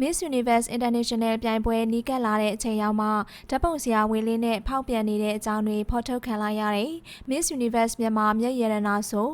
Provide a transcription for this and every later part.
Miss Universe International ပြိုင်ပွဲနီးကပ်လာတဲ့အချိန်ရောက်မှဓာတ်ပုံဆရာဝေလေးနဲ့ဖောက်ပြန်နေတဲ့အကြောင်းတွေဖော်ထုတ်ခံလိုက်ရတယ် Miss Universe မြန်မာမျက်ရတနာဆို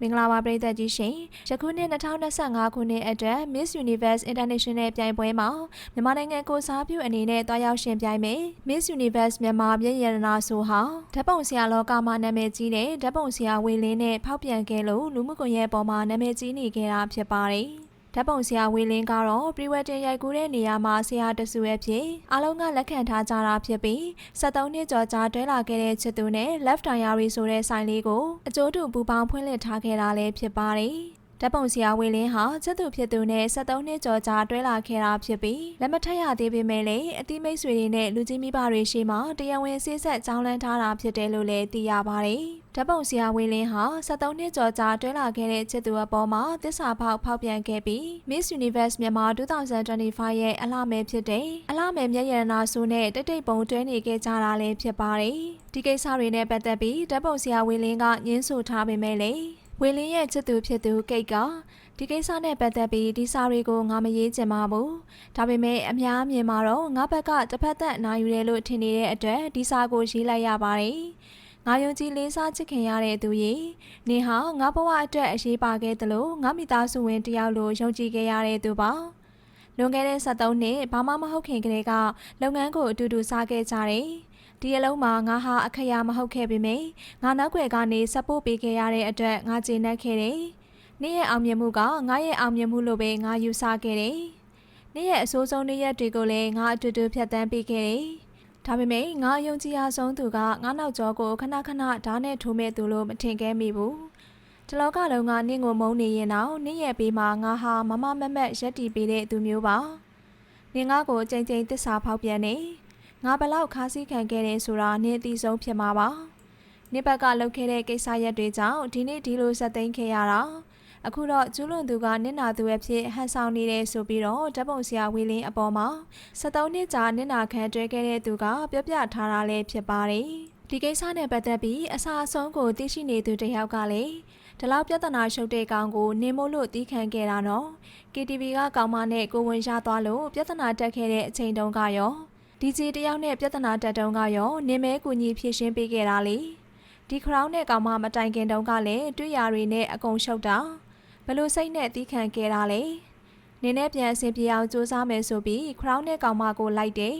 မင်္ဂလာပါပရိသတ်ကြီးရှင်ယခုနှစ်2025ခုနှစ်အတွက် Miss Universe International ပြိုင်ပွဲမှာမြန်မာနိုင်ငံကိုစားပြုအနေနဲ့တွားရောက်ရှင်ပြိုင်မယ် Miss Universe မြန်မာမျက်ရတနာဆိုဟာဓာတ်ပုံဆရာလောကမှာနာမည်ကြီးတဲ့ဓာတ်ပုံဆရာဝေလင်းနဲ့ဖောက်ပြန်ခဲ့လို့လူမှုကွန်ရက်ပေါ်မှာနာမည်ကြီးနေခဲ့တာဖြစ်ပါတယ် ဓာတ်ပုံဆရာဝေလင်းကတော့ pre-wedding ရိုက်ကူးတဲ့နေရာမှာဆရာတဆူရဲ့ဖြစ်အားလုံးကလက်ခံထားကြတာဖြစ်ပြီး73နှစ်ကျော်ကြာတွဲလာခဲ့တဲ့ချစ်သူနဲ့ Left Diary ဆိုတဲ့ဆိုင်လေးကိုအကျိုးတူပူပေါင်းဖွင့်လှစ်ထားခဲ့တာလည်းဖြစ်ပါတယ် ဓာတ်ပုံဆရာဝေလင်းဟာချစ်သူဖြစ်သူနဲ့73နှစ်ကျော်ကြာတွဲလာခဲ့တာဖြစ်ပြီးလက်မထက်ရသေးပေမဲ့လည်းအတိမိတ်ဆွေတွေနဲ့လူကြီးမိဘတွေရှိမှတရားဝင်ဆေးဆက်ကြောင်းလန်းထားတာဖြစ်တယ်လို့လည်းသိရပါတယ်။ဓာတ်ပုံဆရာဝေလင်းဟာ73နှစ်ကျော်ကြာတွဲလာခဲ့တဲ့ချစ်သူအပေါ်မှာတစ္ဆာဖောက်ဖောက်ပြန်ခဲ့ပြီး Miss Universe မြန်မာ2025ရဲ့အလှမယ်ဖြစ်တဲ့အလှမယ်မျက်ရတနာဆိုးနဲ့တိတ်တိတ်ပုံတွဲနေခဲ့ကြတာလည်းဖြစ်ပါတယ်။ဒီကိစ္စတွေနဲ့ပတ်သက်ပြီးဓာတ်ပုံဆရာဝေလင်းကညင်းဆိုထားပေမဲ့လည်း ဝေလင်းရဲ့ချစ်သူဖြစ်သူကိတ်ကဒီကိစ္စနဲ့ပတ်သက်ပြီးဒီစာတွေကိုငါမရေးချင်ပါဘူး။ဒါပေမဲ့အများအမြင်မှာတော့ငါဘက်ကတစ်ဖက်သက်အနာယူတယ်လို့ထင်နေတဲ့အတွက်ဒီစာကိုရေးလိုက်ရပါတယ်။ငါယုံကြည်လေးစားချစ်ခင်ရတဲ့သူရေနေဟာငါဘဝအတွက်အရေးပါခဲ့သလိုငါမိသားစုဝင်တယောက်လိုယုံကြည်ခဲ့ရတဲ့သူပါ။လွန်ခဲ့တဲ့73နှစ်ဘာမှမဟုတ်ခင်ကလေးကလုပ်ငန်းကိုအတူတူစားခဲ့ကြတယ်။ ဒီအလုံးမှာငါဟာအခရာမဟုတ်ခဲ့ပေမယ့်ငါနောက်ွယ်ကနေစပို့ပေးခဲ့ရတဲ့အတွက်ငါကျေနပ်ခဲ့တယ်။နေ့ရဲ့အောင်မြင်မှုကငါရဲ့အောင်မြင်မှုလို့ပဲငါယူဆခဲ့တယ်။နေ့ရဲ့အဆိုးဆုံးနေ့ရက်တွေကိုလည်းငါအတူတူဖြတ်သန်းပေးခဲ့တယ်။ဒါပေမဲ့ငါယုံကြည်ရဆုံးသူကငါနောက်ကျောကိုခဏခဏဓာတ်နဲ့ထိုးမဲ့သူလို့မထင်ခဲ့မိဘူး။ဒီလောကလုံးကနင့်ကိုမုန်းနေရင်တော့နင့်ရဲ့ဘေးမှာငါဟာမမမမက်ရက်တီပေးတဲ့သူမျိုးပါ။နင်ငါကိုကြိမ်ကြိမ်တစ္ဆာဖောက်ပြန်နေ။ ငါဘလောက်ခါးစည်းခံခဲ့တယ်ဆိုတာနင့်အသိဆုံးဖြစ်မှာပါ။နိဘက်ကလုပ်ခဲ့တဲ့ကိစ္စရက်တွေကြောင့်ဒီနေ့ဒီလိုဆက်သိမ်းခဲ့ရတာအခုတော့ကျူးလွန်သူကနင့်နာသူရဲ့ဖြစ်ဟန်ဆောင်နေတယ်ဆိုပြီးတော့ဓာတ်ပုံဆရာဝီလင်းအပေါ်မှာ73နှစ်ကြာနင့်နာခံတွဲခဲ့တဲ့သူကပြောပြထားတာလည်းဖြစ်ပါတယ်ဒီကိစ္စနဲ့ပတ်သက်ပြီးအစာအဆုံးကိုသိရှိနေသူတယောက်ကလည်းဒီလောက်ပြဿနာရှုပ်တဲ့ကောင်ကိုနေမို့လို့တီးခံခဲ့တာနော် KTV ကကောင်မနဲ့ကိုဝင်ရသွားလို့ပြဿနာတက်ခဲ့တဲ့အချိန်တုန်းကရော ဒီဂျီတယောက်နဲ့ပြဿနာတက်တုန်းကရောနေမဲကူညီဖြည့်ရှင်းပေးခဲ့တာလေဒီခရောင်းနဲ့ကောင်မမတိုင်ခင်တုန်းကလည်းတွေ့ရတွေနဲ့အကုန်ရှုပ်တာဘလို့စိတ်နဲ့တီးခံခဲ့တာလေနင်းနဲ့ပြန်အဆင်ပြေအောင်စူးစမ်းမယ်ဆိုပြီးခရောင်းနဲ့ကောင်မကိုလိုက်တယ်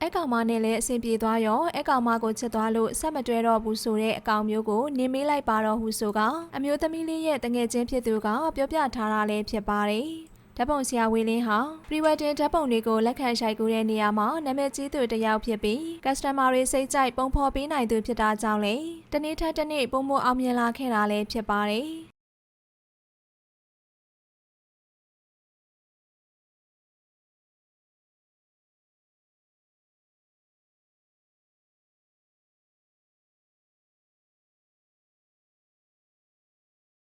အဲ့ကောင်မနဲ့လည်းအဆင်ပြေသွားရောအဲ့ကောင်မကိုချစ်သွားလို့ဆက်မတွဲတော့ဘူးဆိုတဲ့အကောင်မျိုးကိုနင်းမေးလိုက်ပါတော့ဟုဆိုကအမျိုးသမီးလေးရဲ့တငယ်ချင်းဖြစ်သူကပြောပြထားတာလည်းဖြစ်ပါတယ် ဓာတ်ပုံဆရာဝေလင်းဟာ pre-wedding ဓာတ်ပုံတွေကိုလက်ခံရှိုက်ကူတဲ့နေရာမှာနာမည်ကြီးသူတစ်ယောက်ဖြစ်ပြီး customer တွေစိတ်ကြိုက်ပုံဖော်ပေးနိုင်သူဖြစ်တာကြောင့်လေတနေ့ထက်တနေ့ပုံမအောင်မြင်လာခဲ့တာလည်းဖြစ်ပါတယ်